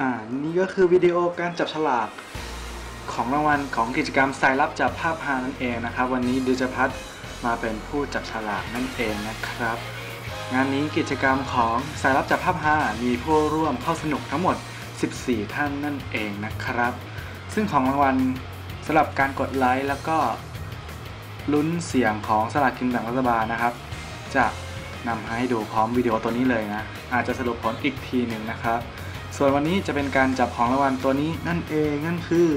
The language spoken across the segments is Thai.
อ่านี่ก็คือวิดีโอการจับฉลากของรางวัลของกิจกรรมสายลับจับภาพฮานั่นเองนะครับ วันนี้ดิจพัฒน์มาเป็นผู้จับฉลากนั่นเองนะครับ งานนี้กิจกรรมของสายลับจับภาพฮามีผู้ร่วมเข้าสนุกทั้งหมด 14 ท่านนั่นเองนะครับ ซึ่งของรางวัลสำหรับการกดไลค์แล้วก็ลุ้นเสียงของสลากกินแบ่งรัฐบาลนะครับ จะนำให้ดูพร้อมวิดีโอตัวนี้เลยนะอาจจะสรุปผลอีกทีหนึ่งนะครับ ส่วนวันนี้จะเป็นการจับของรางวัลตัวนี้นั่นเองนั่นคือ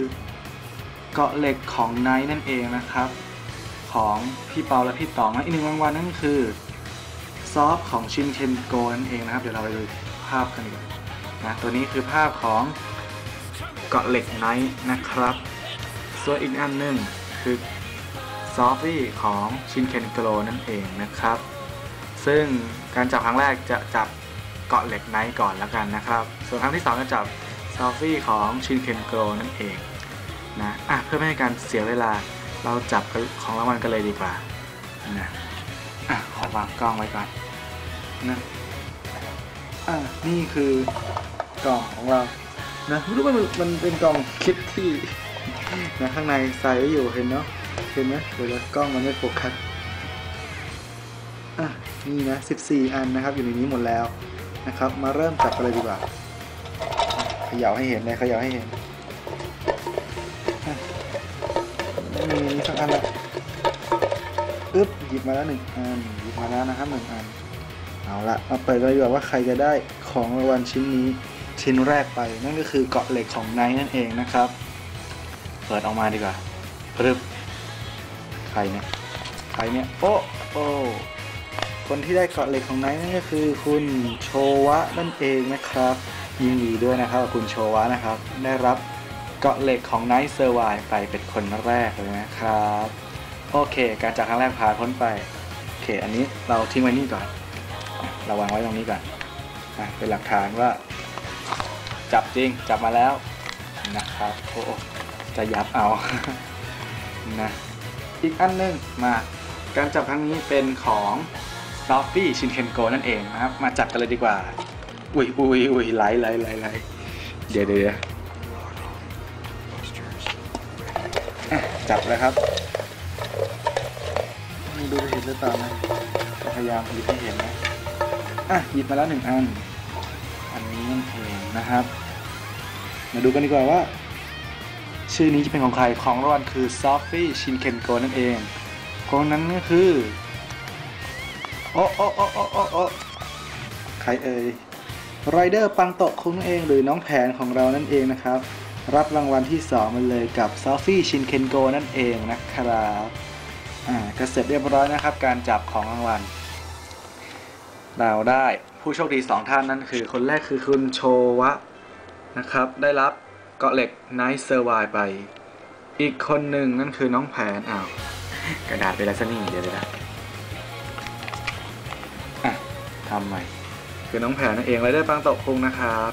เกาะเหล็กของไนท์นั่นเองนะครับ ของพี่เปาและพี่ต๋องและอีกหนึ่งรางวัลนั่นคือซอฟของชินเคนโกนั่นเองนะครับ เดี๋ยวเราไปดูภาพกันดีกว่านะตัวนี้คือภาพของเกาะเหล็กไนท์นะครับ ส่วนอีกอันหนึ่งคือซอฟฟี่ของชินเคนโกนั่นเองนะครับ ซึ่งการจับครั้งแรกจะจับ เกาะเหล็กไนท์ก่อนแล้วกันนะครับ ส่วนครั้งที่2จะจับซอฟฟี่ของชินเคนโกนั่นเองนะอะเพื่อไม่ให้การเสียเวลาเราจับของรางวัลกันเลยดีกว่านะอะขอวางกล้องไว้ก่อนนะอะนี่คือกล่องของเรานะไม่รู้ว่ามันมันเป็นกล่องคิดที่นะข้างในใส่ไว้อยู่เห็นเนาะเห็นไหมเดี๋ยวกล้องมันไม่โฟกัสอะนี่นะ 14 อันนะครับ อยู่ในนี้หมดแล้ว นะครับ มาเริ่มจับกันเลยดีกว่าเขย่าให้เห็นเลยเขย่าให้เห็นไม่มีนี้สักอันละอึ๊บหยิบมาแล้วหนึ่งอันหยิบมาแล้วนะครับหนึ่งอันเอาละมาเปิดกันเลยดีกว่าว่าใครจะได้ของรางวัลชิ้นนี้ชิ้นแรกไป นั่นก็คือเกาะเหล็กของไนท์นั่นเองนะครับ เปิดออกมาดีกว่าปึ๊บใครเนี่ยใครเนี่ยโอ้โอ้ คนที่ได้เกาะเหล็กของไนท์นั่นก็คือคุณโชวะนั่นเองนะครับ ยินดีด้วยนะครับกับคุณโชวะนะครับ ได้รับเกาะเหล็กของไนท์เซอร์ไวไปเป็นคนแรกเลยนะครับ โอเค การจากครั้งแรกผ่านพ้นไป โอเค อันนี้เราทิ้งไว้นี่ก่อน เราวางไว้ตรงนี้ก่อนนะเป็นหลักฐานว่า จับจริงจับมาแล้วนะครับโอ้จะยับเอานะอีกอันหนึงมาการจับครั้งนี้เป็นของ ซอฟฟี่ชินเคนโกนั่นเองนะครับ มาจับกันเลยดีกว่า อุ้ยอุ้ยอุ้ยไหลไหลไหลไหลเดี๋ยวเดี๋ยวจับแล้วครับไม่ดูเห็นหรือเปล่านะพยายามหยิบให้เห็นนะอะหยิบมาแล้วหนึ่งอัน อันนี้นั่นเองนะครับ มาดูกันดีกว่าว่า ชื่อนี้จะเป็นของใครของรางวัลคือซอฟฟี่ชินเคนโกนั่นเองคนนั้นก็คือ โอ้โอ้โอ้โอ้โอ้โอ้ใครเอ่ยไรเดอร์ปังโตะคุ้งเองหรือน้องแผนของเรานั่นเองนะครับ รับรางวัลที่ 2มาเลยกับซอฟฟี่ชินเคนโกนั่นเองนะครับอ่าก็เสร็จเรียบร้อยนะครับ การจับของรางวัลเราได้ผู้โชคดี 2 ท่านนั่นคือ คนแรกคือคุณโชวะนะครับ ได้รับเกาะเหล็กไนท์เซอร์ไวไป อีกคนหนึ่งนั่นคือน้องแผนอ้าวกระดาษไปแล้วซะนี่เดี๋ยวเดี๋ยนะ ทำใหม่ คือน้องแผนนั่นเองไรได้ปังตกคุงนะครับ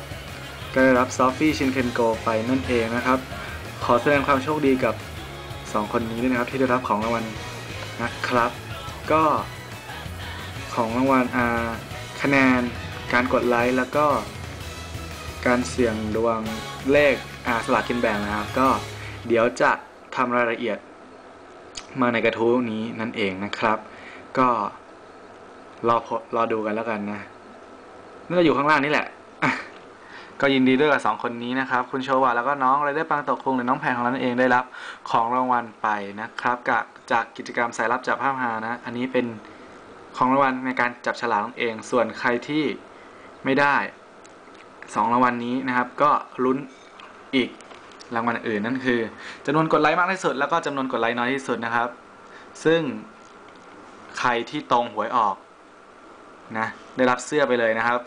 ก็ได้รับซอฟฟี่ชินเคนโกไปนั่นเองนะครับ ขอแสดงความโชคดีกับ 2 คนนี้ด้วยนะครับ ที่ได้รับของรางวัลนะครับ ก็ของรางวัลอาคะแนนการกดไลค์แล้วก็ การเสี่ยงดวงเลขอาสลากกินแบ่งนะครับ ก็เดี๋ยวจะทำรายละเอียดมาในกระทู้นี้นั่นเองนะครับ ก็ รอพรอดูกันแล้วกันนะน่าจะอยู่ข้างล่างนี่แหละก็ยินดีด้วยกับสองคนนี้นะครับ คุณโชวาแล้วก็น้องไรได้ปังตกคงหรือน้องแพงของเรานั่นเองได้รับของรางวัลไปนะครับกับจากกิจกรรมสายลับจับภาพฮานะ อันนี้เป็นของรางวัลในการจับฉลากนั่นเอง ส่วนใครที่ไม่ได้สองรางวัลนี้นะครับ ก็ลุ้นอีกรางวัลอื่นนั่นคือจำนวนกดไลค์มากที่สุด แล้วก็จำนวนกดไลค์น้อยที่สุดนะครับ ซึ่งใครที่ตรงหวยออก นะได้รับเสื้อไปเลยนะครับ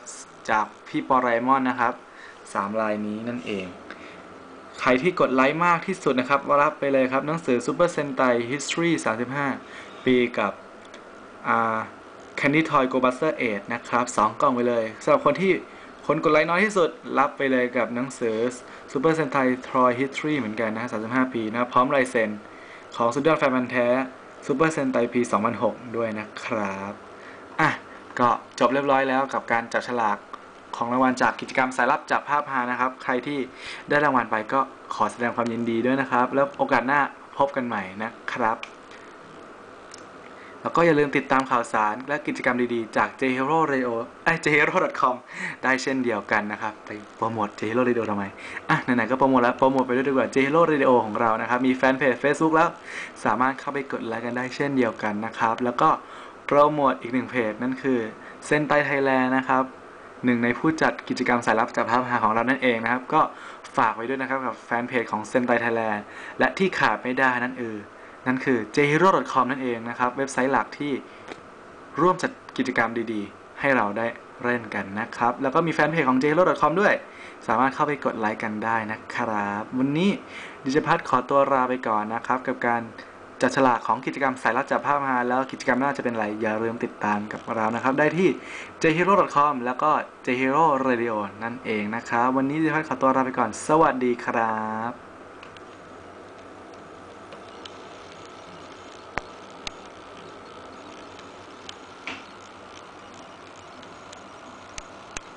จากพี่ปอไรมอนนะครับสามลายนี้นั่นเอง ใครที่กดไลค์มากที่สุดนะครับรับไปเลยครับหนังสือ Super Sentai History 35 ปีกับอ่า Candy Toy Go Buster 8นะครับสองกล่องไปเลยสำหรับคนที่คนกดไลค์น้อยที่สุด รับไปเลยกับหนังสือ Super Sentai Troy History เหมือนกันนะ35 ปีนะพร้อมลายเซ็นของสุดยอดแฟนพันแท้ Super Sentai ปี 2006 ด้วยนะครับ อะ ก็จบเรียบร้อยแล้วกับการจับฉลากของรางวัลจากกิจกรรมสายลับจากภาพฮานะครับ ใครที่ได้รางวัลไปก็ขอแสดงความยินดีด้วยนะครับ แล้วโอกาสหน้าพบกันใหม่นะครับ แล้วก็อย่าลืมติดตามข่าวสารและกิจกรรมดีๆ จาก j h e r o Radio ไอ้ j h e r o com ได้เช่นเดียวกันนะครับ ไปโปรโมท j h e r o Radio ทำไม อะ ไหนๆ ก็โปรโมทแล้ว โปรโมทไปด้วยดีกว่า j h e r o Radio ของเรานะครับ มีแฟนเพจ Facebook แล้ว สามารถเข้าไปกดไลค์กันได้เช่นเดียวกันนะครับ แล้วก็ โปรโมทอีกหนึ่งเพจนั่นคือเซนไตไทยแลนด์นะครับหนึ่งในผู้จัดกิจกรรมสายลับจากภาพหาของเรานั่นเองนะครับ ก็ฝากไว้ด้วยนะครับกับแฟนเพจของเซนไตไทยแลนด์และที่ขาดไม่ได้นั่นเออนั่นคือ jhero.com นั่นเองนะครับ เว็บไซต์หลักที่ร่วมจัดกิจกรรมดีๆ ให้เราได้เล่นกันนะครับ แล้วก็มีแฟนเพจของ jhero.com ด้วย สามารถเข้าไปกดไลค์กันได้นะครับ วันนี้ดิจพัทขอตัวลาไปก่อนนะครับ กับการ จัดฉลากของกิจกรรมสายลับจับภาพมาแล้วกิจกรรมน่าจะเป็นอะไร อย่าลืมติดตามกับเรานะครับ ได้ที่ jhero.com แล้วก็ jhero radio นั่นเองนะครับ วันนี้ดิจพัทขอตัวลาไปก่อน สวัสดีครับ